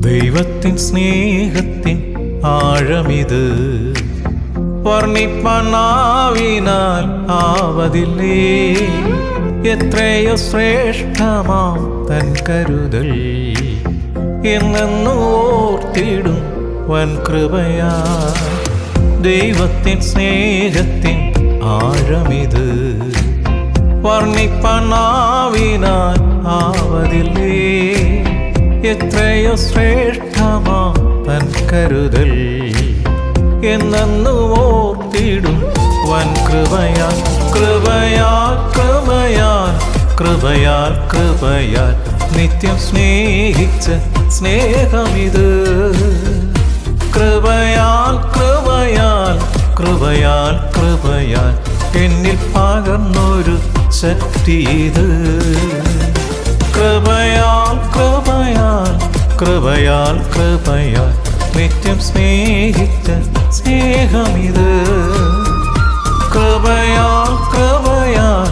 ദൈവത്തിൻ സ്നേഹത്തിൻ ആഴമിത്. വർണിപ്പണാവിനാൽ ആവതില്ലേ? എത്രയോ ശ്രേഷ്ഠമാം തൻ കരുതൽ. എന്നു ഓർത്തിടും വൻ കൃപയാ. ദൈവത്തിൻ സ്നേഹത്തിൻ ആഴമിത്. വർണിപ്പണാവിനാൽ ആവതില്ലേ? എത്രയോ ശ്രേഷ്ഠമാ തൻ കരുതൽ. എന്നു ഓർത്തിടും വൻ കൃപയാൽ കൃപയാൽ കൃപയാൽ കൃപയാൽ കൃപയാൽ. നിത്യം സ്നേഹിച്ച സ്നേഹമിത്. കൃപയാൽ കൃപയാൽ കൃപയാൽ കൃപയാൽ. എന്നിൽ പകർന്നൊരു ശക്തി ഇത്. കൃപയാൽ കൃപയാൽ നിത്യം സ്നേഹിച്ച സ്നേഹമിത്. കൃപയാൽ കൃപയാൽ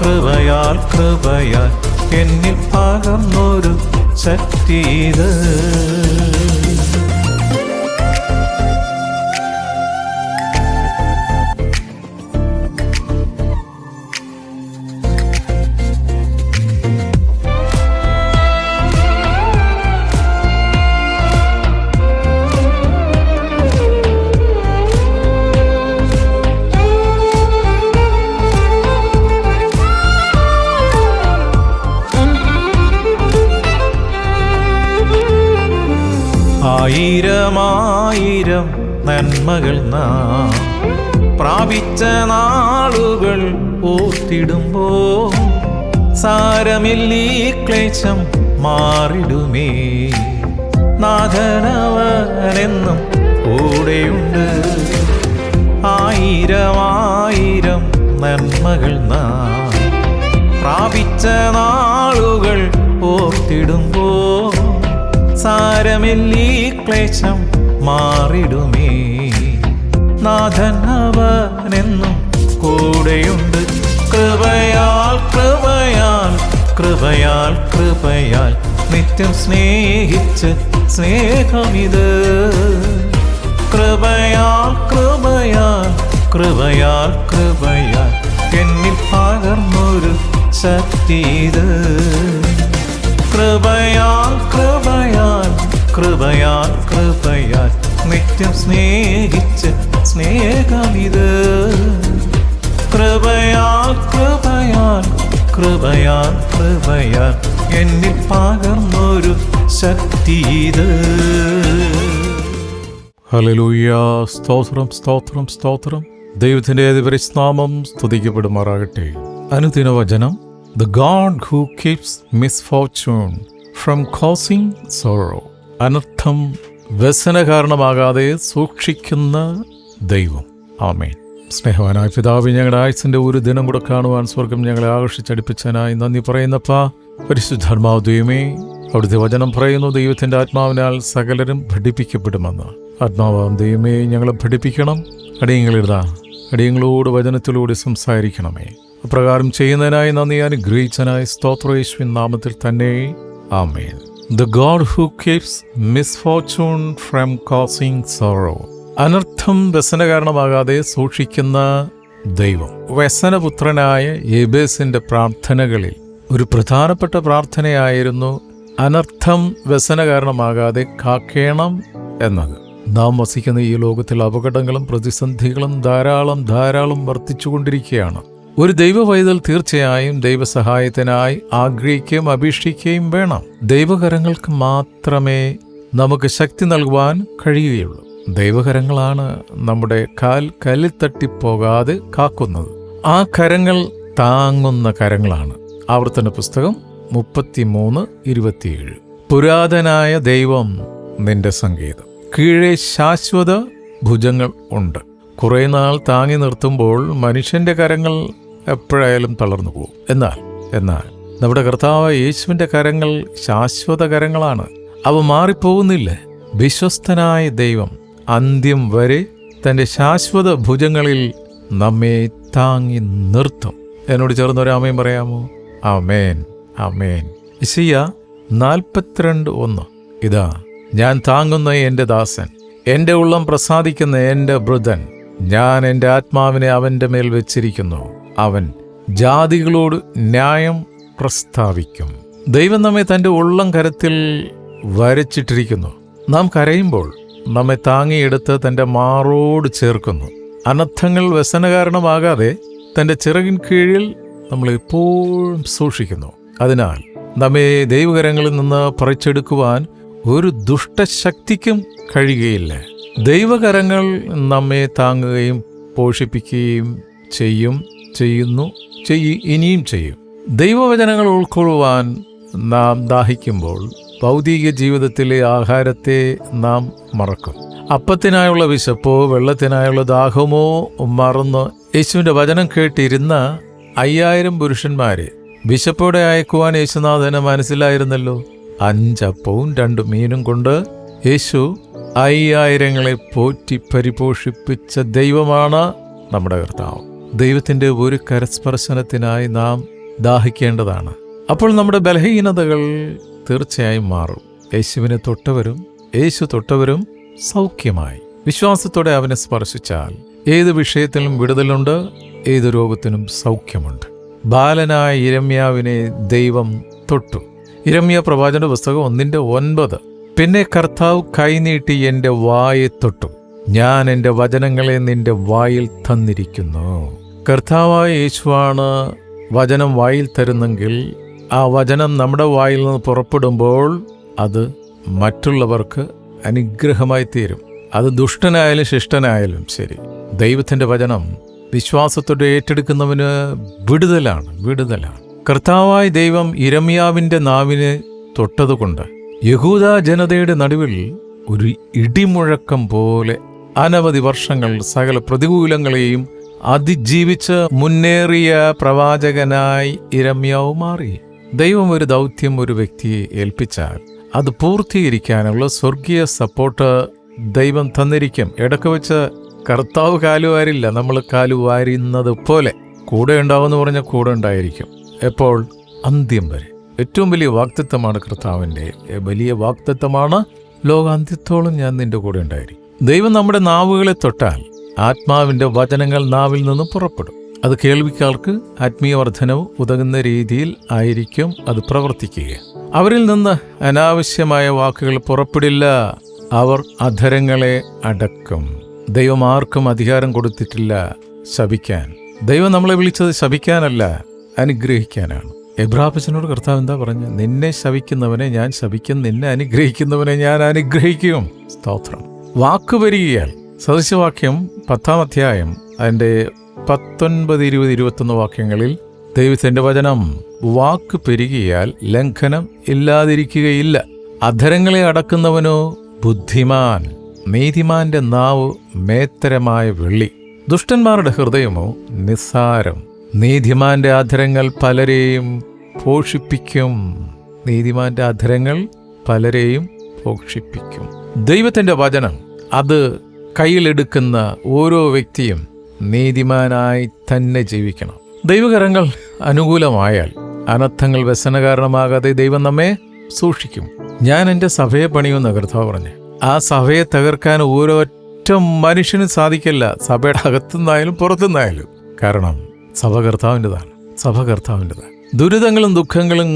കൃപയാൽ കൃപയാൽ എന്നിൽ പകർന്നൊരു ശക്തി ഇത് ആയിരമായിരം നന്മകൾ നാം പ്രാപിച്ച നാളുകൾ ഓർത്തിടുമ്പോ സാരമില്ലീ ക്ലേശം മാറിടുമേ. നാഥനവനെന്നും കൂടെയുണ്ട്. ആയിരമായിരം നന്മകൾ നാം പ്രാപിച്ച നാളുകൾ ഓർത്തിടുമ്പോ സാരമില്ലീ ക്ലേശം മാറിടുമേ. നാഥൻ അവനെന്നും കൂടെയുണ്ട്. കൃപയാൽ കൃപയാൽ കൃപയാൽ കൃപയാൽ നിത്യം സ്നേഹിച്ച് സ്നേഹമിത്. കൃപയാൽ കൃപയാൽ കൃപയാൽ കൃപയാൽ എന്നിൽ പകർന്നൊരു ശക്തി ഇത്. കൃപയാൽ കൃപയാൽ കൃപയാൽ നിത്യം സ്നേഹിച്ച് സ്നേഹമിത്. കൃപയാൽ കൃപയാൽ കൃപയാൽ കൃപയാൽ എന്നിൽ പകർന്നൊരു ശക്തി ഇത്. ഹലലൂയ സ്തോത്രം സ്തോത്രം സ്തോത്രം. ദൈവത്തിന്റെ പരിസ്നാമം സ്തുതിക്കപ്പെടുമാറാകട്ടെ. അനുദിന വചനം the god who keeps misfortune from causing sorrow അനർത്ഥം വ്യസന കാരണമാകാതെ സൂക്ഷിക്കുന്ന ദൈവം. ആമേൻ. സ്നേഹവാനായ പിതാവ് ഞങ്ങളുടെ ആയുസിന്റെ ഒരു ദിനം കൂടെ കാണുവാൻ സ്വർഗം ഞങ്ങളെ ആകർഷിച്ചടിപ്പിച്ചനായി നന്ദി പറയുന്നപ്പ. പരിശുദ്ധാത്മാവ് ദൈവമേ അവിടുത്തെ വചനം പറയുന്നു ദൈവത്തിന്റെ ആത്മാവിനാൽ സകലരും ഭടിപ്പിക്കപ്പെടുമെന്ന് ആത്മാവാം ദൈവമേ ഞങ്ങളെ ഭടിപ്പിക്കണം അടിയങ്ങളിടാ അടിയങ്ങളോട് വചനത്തിലൂടെ സംസാരിക്കണമേ. അപ്രകാരം ചെയ്യുന്നതിനായി നന്ദി അനുഗ്രഹിച്ചനായി സ്തോത്രേശ്വിൻ നാമത്തിൽ തന്നെ. ആമേൻ. The god who keeps misfortune from causing sorrow അനർത്ഥം വ്യസന കാരണമാകാതെ സൂക്ഷിക്കുന്ന ദൈവം. വ്യസനപുത്രനായ എബേസിന്റെ പ്രാർത്ഥനകളിൽ ഒരു പ്രധാനപ്പെട്ട പ്രാർത്ഥനയായിരുന്നു അനർത്ഥം വ്യസന കാരണമാകാതെ കാക്കേണം എന്നത്. നാം വസിക്കുന്ന ഈ ലോകത്തിൽ അപകടങ്ങളും പ്രതിസന്ധികളും ധാരാളം ധാരാളം വർദ്ധിച്ചുകൊണ്ടിരിക്കുകയാണ്. ഒരു ദൈവ വൈതൽ തീർച്ചയായും ദൈവസഹായത്തിനായി ആഗ്രഹിക്കുകയും അപേക്ഷിക്കുകയും വേണം. ദൈവകരങ്ങൾക്ക് മാത്രമേ നമുക്ക് ശക്തി നൽകുവാൻ കഴിയുകയുള്ളൂ. ദൈവകരങ്ങളാണ് നമ്മുടെ കാൽ കല്ലിൽ തട്ടിപ്പോകാതെ കാക്കുന്നത്. ആ കരങ്ങൾ താങ്ങുന്ന കരങ്ങളാണ്. ആവർത്തന പുസ്തകം മുപ്പത്തിമൂന്ന് ഇരുപത്തിയേഴ്. പുരാതനായ ദൈവം നിന്റെ സംഗീതം കീഴെ ശാശ്വത ഭുജങ്ങൾ ഉണ്ട്. കുറേ നാൾ താങ്ങി നിർത്തുമ്പോൾ മനുഷ്യന്റെ കരങ്ങൾ എപ്പോഴായാലും തളർന്നു പോകും. എന്നാൽ എന്നാൽ നമ്മുടെ കർത്താവ് യേശുവിന്റെ കരങ്ങൾ ശാശ്വത കരങ്ങളാണ്. അവ മാറിപ്പോകുന്നില്ല. വിശ്വസ്തനായ ദൈവം അന്ത്യം വരെ തന്റെ ശാശ്വത ഭുജങ്ങളിൽ നമ്മെ താങ്ങി നിർത്തും. എന്നോട് ചേർന്ന് ഒരു ആമയും പറയാമോ? ആമേൻ ആമേൻ. ഇശയ്യ നാൽപ്പത്തിരണ്ട് ഒന്ന്. ഇതാ ഞാൻ താങ്ങുന്ന എന്റെ ദാസൻ എന്റെ ഉള്ളം പ്രസാദിക്കുന്ന എന്റെ വൃതൻ ഞാൻ എന്റെ ആത്മാവിനെ അവന്റെ മേൽ വെച്ചിരിക്കുന്നു. അവൻ ജാതികളോട് ന്യായം പ്രസ്താവിക്കും. ദൈവം നമ്മെ തന്റെ ഉള്ളം കരത്തിൽ വരച്ചിട്ടിരിക്കുന്നു. നാം കരയുമ്പോൾ നമ്മെ താങ്ങിയെടുത്ത് തന്റെ മാറോട് ചേർക്കുന്നു. അനർത്ഥങ്ങൾ വ്യസനകാരണമാകാതെ തന്റെ ചിറകിൻ കീഴിൽ നമ്മൾ എപ്പോഴും സൂക്ഷിക്കുന്നു. അതിനാൽ നമ്മെ ദൈവകരങ്ങളിൽ നിന്ന് പറിച്ചെടുക്കുവാൻ ഒരു ദുഷ്ടശക്തിക്കും കഴിയുകയില്ല. ദൈവകരങ്ങൾ നമ്മെ താങ്ങുകയും പോഷിപ്പിക്കുകയും ചെയ്യും. ചെയ്യുന്നു ചെയ്യ ഇനിയും ചെയ്യും. ദൈവവചനങ്ങൾ ഉൾക്കൊള്ളുവാൻ നാം ദാഹിക്കുമ്പോൾ ഭൗതിക ജീവിതത്തിലെ ആഹാരത്തെ നാം മറക്കും. അപ്പത്തിനായുള്ള വിശപ്പോ വെള്ളത്തിനായുള്ള ദാഹമോ മറന്ന് യേശുവിന്റെ വചനം കേട്ടിരുന്ന അയ്യായിരം പുരുഷന്മാരെ വിശപ്പോടെ അയക്കുവാൻ യേശുനാഥന് മനസ്സിലായിരുന്നല്ലോ. അഞ്ചപ്പവും രണ്ട് മീനും കൊണ്ട് യേശു അയ്യായിരങ്ങളെ പോറ്റി പരിപോഷിപ്പിച്ച ദൈവമാണ് നമ്മുടെ കർത്താവ്. ദൈവത്തിന്റെ ഒരു കരസ്പർശനത്തിനായി നാം ദാഹിക്കേണ്ടതാണ്. അപ്പോൾ നമ്മുടെ ബലഹീനതകൾ തീർച്ചയായും മാറും. യേശുവിനെ തൊട്ടവരും യേശു തൊട്ടവരും സൗഖ്യമായി. വിശ്വാസത്തോടെ അവനെ സ്പർശിച്ചാൽ ഏത് വിഷയത്തിലും വിടുതലുണ്ട് ഏത് രോഗത്തിനും സൗഖ്യമുണ്ട്. ബാലനായ ഇരമ്യാവിനെ ദൈവം തൊട്ടു. ഇരമ്യ പ്രവാചന പുസ്തകം ഒന്നിന്റെ ഒൻപത്. പിന്നെ കർത്താവ് കൈനീട്ടി എന്റെ വായെ തൊട്ടു. ഞാൻ എന്റെ വചനങ്ങളെ നിന്റെ വായിൽ തന്നിരിക്കുന്നു. കർത്താവായ യേശുവാണ് വചനം വായിൽ തരുന്നെങ്കിൽ ആ വചനം നമ്മുടെ വായിൽ നിന്ന് പുറപ്പെടുമ്പോൾ അത് മറ്റുള്ളവർക്ക് അനുഗ്രഹമായി തീരും. അത് ദുഷ്ടനായാലും ശിഷ്ടനായാലും ശരി. ദൈവത്തിന്റെ വചനം വിശ്വാസത്തോടെ ഏറ്റെടുക്കുന്നവന് വിടുതലാണ് വിടുതലാണ്. കർത്താവായ ദൈവം ഇരമ്യാവിന്റെ നാവിന് തൊട്ടതുകൊണ്ട് യഹൂദ ജനതയുടെ നടുവിൽ ഒരു ഇടിമുഴക്കം പോലെ അനവധി വർഷങ്ങൾ സകല പ്രതികൂലങ്ങളെയും അതിജീവിച്ച് മുന്നേറിയ പ്രവാചകനായി ഇരമ്യാവ് മാറി. ദൈവം ഒരു ദൗത്യം ഒരു വ്യക്തിയെ ഏൽപ്പിച്ചാൽ അത് പൂർത്തീകരിക്കാനുള്ള സ്വർഗീയ സപ്പോർട്ട് ദൈവം തന്നിരിക്കും. ഇടയ്ക്ക് വെച്ച് കർത്താവ് കാലുവാരില്ല നമ്മൾ കാലുവാരുന്നത് പോലെ. കൂടെ ഉണ്ടാവുമെന്ന് പറഞ്ഞാൽ കൂടെ ഉണ്ടായിരിക്കും. എപ്പോൾ? അന്ത്യം വരെ. ഏറ്റവും വലിയ വാക്തത്വമാണ് കർത്താവിന്റെ. വലിയ വാക്തത്വമാണ് ലോകാന്ത്യത്തോളം ഞാൻ നിന്റെ കൂടെ ഉണ്ടായിരിക്കും. ദൈവം നമ്മുടെ നാവുകളെ തൊട്ടാൽ ആത്മാവിന്റെ വചനങ്ങൾ നാവിൽ നിന്ന് പുറപ്പെടും. അത് കേൾവിക്കാർക്ക് ആത്മീയവർദ്ധനവ് ഉതകുന്ന രീതിയിൽ ആയിരിക്കും അത് പ്രവർത്തിക്കുക. അവരിൽ നിന്ന് അനാവശ്യമായ വാക്കുകൾ പുറപ്പെടില്ല. അവർ അധരങ്ങളെ അടക്കും. ദൈവം ആർക്കും അധികാരം കൊടുത്തിട്ടില്ല ശപിക്കാൻ. ദൈവം നമ്മളെ വിളിച്ചത് ശപിക്കാനല്ല അനുഗ്രഹിക്കാനാണ്. എബ്രാഹിച്ചനോട് കർത്താവ് എന്താ പറഞ്ഞു നിന്നെ ശവിക്കുന്നവനെ ഞാൻ ശവിക്കും നിന്നെ അനുഗ്രഹിക്കുന്നവനെ ഞാൻ അനുഗ്രഹിക്കും. സ്തോത്രം. വാക്ക് വരികയാൽ സദൃശവാക്യം പത്താം അധ്യായം അതിന്റെ പത്തൊൻപത് ഇരുപത് ഇരുപത്തൊന്ന് വാക്യങ്ങളിൽ ദൈവത്തിന്റെ വചനം വാക്ക് പെരുകിയാൽ ലംഘനം ഇല്ലാതിരിക്കുകയില്ല. അധരങ്ങളെ അടക്കുന്നവനോ ബുദ്ധിമാൻ നീതിമാന്റെ നാവ് മേത്തരമായ വെള്ളി. ദുഷ്ടന്മാരുടെ ഹൃദയമോ നിസ്സാരം. നീതിമാന്റെ അധരങ്ങൾ പലരെയും പോഷിപ്പിക്കും. നീതിമാന്റെ അധരങ്ങൾ പലരെയും പോഷിപ്പിക്കും. ദൈവത്തിന്റെ വചനം അത് കയ്യിലെടുക്കുന്ന ഓരോ വ്യക്തിയും നീതിമാനായി തന്നെ ജീവിക്കണം. ദൈവകരങ്ങൾ അനുകൂലമായാൽ അനർത്ഥങ്ങൾ വ്യസനകാരണമാകാതെ ദൈവം നമ്മെ സൂക്ഷിക്കും. ഞാൻ എന്റെ സഭയെ പണിയുന്ന കർത്താവ് പറഞ്ഞു ആ സഭയെ തകർക്കാൻ ഓരോറ്റ മനുഷ്യനും സാധിക്കില്ല സഭയുടെ അകത്തുനിന്നായാലും പുറത്തുനിന്നായാലും. കാരണം സഭ കർത്താവിന്റെതാണ് സഭ കർത്താവിന്റെതാണ്. ദുരിതങ്ങളും ദുഃഖങ്ങളും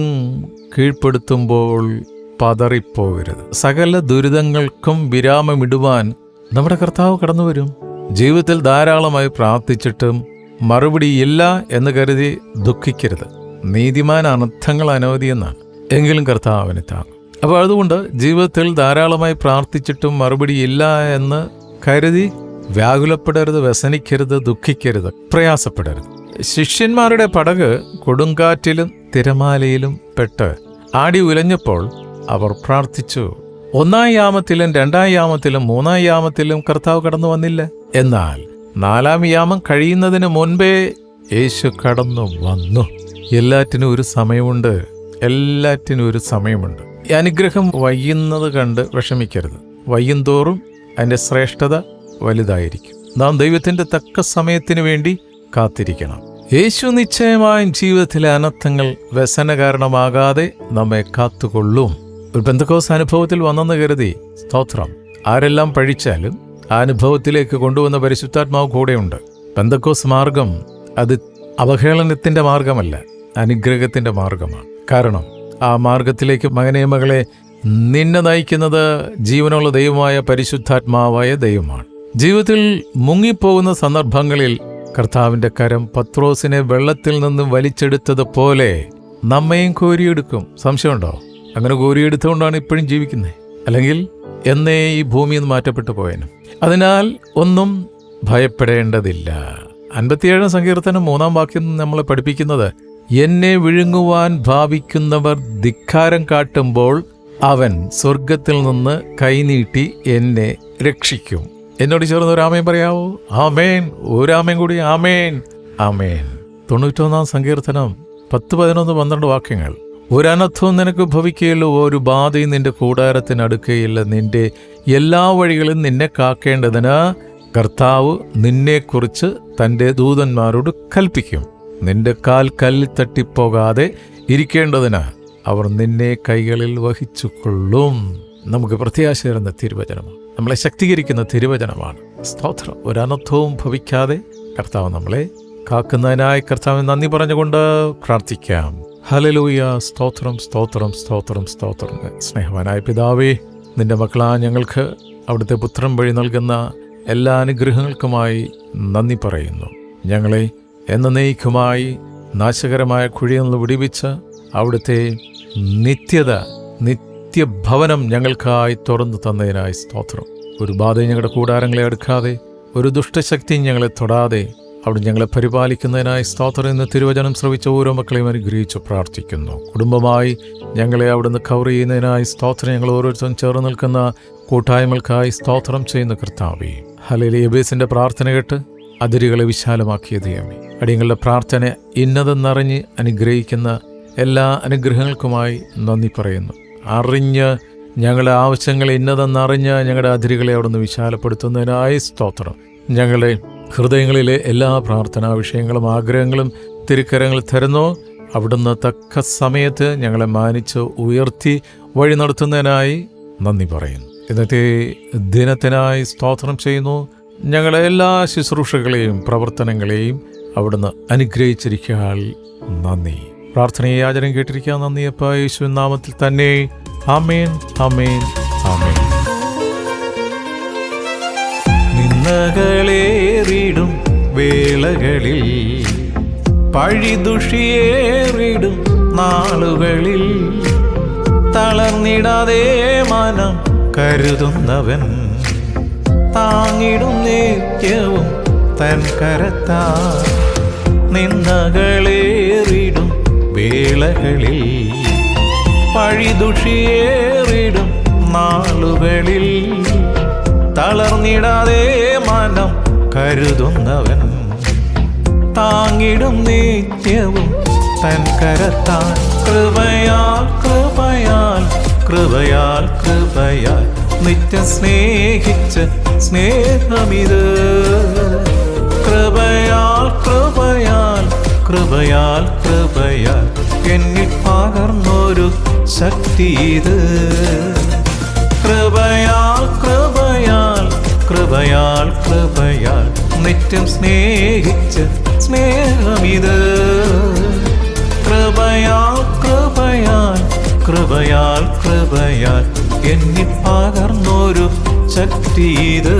കീഴ്പ്പെടുത്തുമ്പോൾ പതറിപ്പോകരുത്. സകല ദുരിതങ്ങൾക്കും വിരാമമിടുവാൻ നമ്മുടെ കർത്താവ് കടന്നു വരും ജീവിതത്തിൽ ധാരാളമായി പ്രാർത്ഥിച്ചിട്ടും മറുപടിയില്ല എന്ന് കരുതി ദുഃഖിക്കരുത്. നീതിമാൻ അനർത്ഥങ്ങൾ അനവധിയെന്നാണ് എങ്കിലും കർത്താവിനെ താങ്ങും. അപ്പോൾ അതുകൊണ്ട് ജീവിതത്തിൽ ധാരാളമായി പ്രാർത്ഥിച്ചിട്ടും മറുപടിയില്ല എന്ന് കരുതി വ്യാകുലപ്പെടരുത് വ്യസനിക്കരുത് ദുഃഖിക്കരുത് പ്രയാസപ്പെടരുത്. ശിഷ്യന്മാരുടെ പടക് കൊടുങ്കാറ്റിലും തിരമാലയിലും പെട്ട് ആടി ഉലഞ്ഞപ്പോൾ അവർ പ്രാർത്ഥിച്ചു. ഒന്നാം യാമത്തിലും രണ്ടാം യാമത്തിലും മൂന്നാം യാമത്തിലും കർത്താവ് കടന്നു വന്നില്ല. എന്നാൽ നാലാം യാമം കഴിയുന്നതിന് മുൻപേ യേശു കടന്നു വന്നു. എല്ലാറ്റിനും ഒരു സമയമുണ്ട്. എല്ലാറ്റിനും ഒരു സമയമുണ്ട്. അനുഗ്രഹം വയ്യുന്നത് കണ്ട് വിഷമിക്കരുത്. വയ്യും തോറും അതിന്റെ ശ്രേഷ്ഠത വലുതായിരിക്കും. നാം ദൈവത്തിന്റെ തക്ക സമയത്തിന് വേണ്ടി കാത്തിരിക്കണം. യേശു നിശ്ചയമായും ജീവിതത്തിലെ അനർത്ഥങ്ങൾ വ്യസന കാരണമാകാതെ നമ്മെ കാത്തുകൊള്ളും. ഒരു ബന്ധുക്കോസ് അനുഭവത്തിൽ വന്നെന്ന് കരുതി സ്തോത്രം. ആരെല്ലാം പഴിച്ചാലും ആ അനുഭവത്തിലേക്ക് കൊണ്ടുവന്ന പരിശുദ്ധാത്മാവ് കൂടെയുണ്ട്. ബന്ധക്കോസ് മാർഗം അത് അവഹേളനത്തിന്റെ മാർഗമല്ല അനുഗ്രഹത്തിന്റെ മാർഗമാണ്. കാരണം ആ മാർഗത്തിലേക്ക് മകനെ മകളെ നിന്നെ നയിക്കുന്നത് ജീവനുള്ള ദൈവമായ പരിശുദ്ധാത്മാവായ ദൈവമാണ്. ജീവിതത്തിൽ മുങ്ങിപ്പോകുന്ന സന്ദർഭങ്ങളിൽ കർത്താവിന്റെ കരം പത്രോസിനെ വെള്ളത്തിൽ നിന്ന് വലിച്ചെടുത്തതുപോലെ നമ്മയും കോരിയെടുക്കും. സംശയമുണ്ടോ? അങ്ങനെ ഗോരിയെടുത്തുകൊണ്ടാണ് ഇപ്പോഴും ജീവിക്കുന്നത്. അല്ലെങ്കിൽ എന്നേ ഈ ഭൂമിയിൽ നിന്ന് മാറ്റപ്പെട്ടു പോയനും. അതിനാൽ ഒന്നും ഭയപ്പെടേണ്ടതില്ല. അൻപത്തിയേഴാം സങ്കീർത്തനം മൂന്നാം വാക്യം നമ്മളെ പഠിപ്പിക്കുന്നത് എന്നെ വിഴുങ്ങുവാൻ ഭാവിക്കുന്നവർ ധിക്കാരം കാട്ടുമ്പോൾ അവൻ സ്വർഗത്തിൽ നിന്ന് കൈനീട്ടി എന്നെ രക്ഷിക്കും. എന്നോട് ചേർന്ന് ഒരു ആമേൻ പറയാവോ? ആമേൻ. ഒരാമേൻ കൂടി. ആമേൻ. ആമേൻ. തൊണ്ണൂറ്റൊന്നാം സങ്കീർത്തനം പത്ത് പതിനൊന്ന് പന്ത്രണ്ട് വാക്യങ്ങൾ. ഒരു അനർത്ഥവും നിനക്ക് ഭവിക്കുകയില്ല. ഒരു ബാധയും നിന്റെ കൂടാരത്തിനടുക്കുകയില്ല നിന്റെ എല്ലാ വഴികളും നിന്നെ കാക്കേണ്ടതിന് കർത്താവ് നിന്നെക്കുറിച്ച് തന്റെ ദൂതന്മാരോട് കൽപ്പിക്കും. നിന്റെ കാൽ കല്ലിൽ തട്ടിപ്പോകാതെ ഇരിക്കേണ്ടതിന് അവർ നിന്നെ കൈകളിൽ വഹിച്ചു കൊള്ളും നമുക്ക് പ്രത്യാശ തരുന്ന തിരുവചനമാണ്. നമ്മളെ ശക്തീകരിക്കുന്ന തിരുവചനമാണ്. സ്തോത്രം. ഒരനർത്ഥവും ഭവിക്കാതെ കർത്താവ് നമ്മളെ കാക്കുന്നതിനായി കർത്താവിന് നന്ദി പറഞ്ഞുകൊണ്ട് പ്രാർത്ഥിക്കാം. ഹലലൂയ സ്തോത്രം സ്തോത്രം സ്തോത്രം സ്തോത്രം. സ്നേഹവാനായ പിതാവേ നിന്റെ മക്കളാ ഞങ്ങൾക്ക് അവിടുത്തെ പുത്രം വഴി നൽകുന്ന എല്ലാ അനുഗ്രഹങ്ങൾക്കുമായി നന്ദി പറയുന്നു. ഞങ്ങളെ എന്ന എന്നേക്കുമായി നാശകരമായ കുഴിയിൽ നിന്ന് വിടിവിച്ച് അവിടുത്തെ നിത്യത നിത്യഭവനം ഞങ്ങൾക്കായി തുറന്നു തന്നതിനായി സ്തോത്രം. ഒരു ബാധ ഞങ്ങളുടെ കൂടാരങ്ങളെ എടുക്കാതെ ഒരു ദുഷ്ടശക്തിയും ഞങ്ങളെ തൊടാതെ അവിടെ ഞങ്ങളെ പരിപാലിക്കുന്നതിനായി സ്തോത്രം എന്ന തിരുവചനം ശ്രവിച്ച ഓരോ മക്കളെയും അനുഗ്രഹിച്ച് പ്രാർത്ഥിക്കുന്നു. കുടുംബമായി ഞങ്ങളെ അവിടുന്ന് കവർ ചെയ്യുന്നതിനായി സ്തോത്രം ഞങ്ങൾ ഓരോരുത്തരും ചേർന്ന് നിൽക്കുന്ന കൂട്ടായ്മകൾക്കായി സ്തോത്രം ചെയ്യുന്ന കർത്താവി ഹലയിലെ എബേസിന്റെ പ്രാർത്ഥന കേട്ട് അതിരുകളെ വിശാലമാക്കിയ ദൈവമേ അടിയങ്ങളുടെ പ്രാർത്ഥന ഇന്നതെന്നറിഞ്ഞ് അനുഗ്രഹിക്കുന്ന എല്ലാ അനുഗ്രഹങ്ങൾക്കുമായി നന്ദി പറയുന്നു. അറിഞ്ഞ് ഞങ്ങളുടെ ആവശ്യങ്ങൾ ഇന്നതെന്നറിഞ്ഞ് ഞങ്ങളുടെ അതിരുകളെ അവിടുന്ന് വിശാലപ്പെടുത്തുന്നതിനായി സ്തോത്രം. ഞങ്ങളുടെ ഹൃദയങ്ങളിലെ എല്ലാ പ്രാർത്ഥനാ വിഷയങ്ങളും ആഗ്രഹങ്ങളും തിരുക്കരങ്ങൾ തരുന്നു. അവിടുന്ന് തക്ക സമയത്ത് ഞങ്ങളെ മാനിച്ച് ഉയർത്തി വഴി നടത്തുന്നതിനായി നന്ദി പറയും ഇന്നത്തെ ദിനത്തിനായി സ്തോത്രം ചെയ്യുന്നു. ഞങ്ങളെ എല്ലാ ശുശ്രൂഷകളെയും പ്രവർത്തനങ്ങളെയും അവിടുന്ന് അനുഗ്രഹിച്ചിരിക്കാൻ നന്ദി. പ്രാർത്ഥനയെ കേട്ടിരിക്കാൻ നന്ദിയപ്പ യേശു നാമത്തിൽ തന്നെ. ആമേൻ ആമേൻ ആമേൻ. നിന്നകളേറിടും വേളകളിൽ പഴിദുഷിയേറിടും നാളുകളിൽ തളർന്നിടാതെ മനം കരുതുന്നവൻ താങ്ങിടും നിത്യവും തൻ കരത്താ നിന്നകളേറിടും വേളകളിൽ പഴിദുഷിയേറിടും നാളുകളിൽ തളർന്നിടാതെ മനം കരുതുന്നവൻ താങ്ങിടും നിത്യവും. തൻ കരത്താൽ കൃപയാൽ കൃപയാൽ കൃപയാൽ കൃപയാൽ നിത്യം സ്നേഹിച്ച് സ്നേഹമിത്. കൃപയാൽ കൃപയാൽ കൃപയാൽ കൃപയാൽ എന്നിൽ പകർന്നൊരു ശക്തി ഇത്. കൃപയാൽ കൃപയാൽ കൃപയാൽ കൃപയാൽ നിത്യം സ്നേഹിച്ച് സ്നേഹമിത്. കൃപയാൽ കൃപയാൽ കൃപയാൽ കൃപയാൽ എന്നിൽ പകർന്നൊരു ശക്തി ഇത്.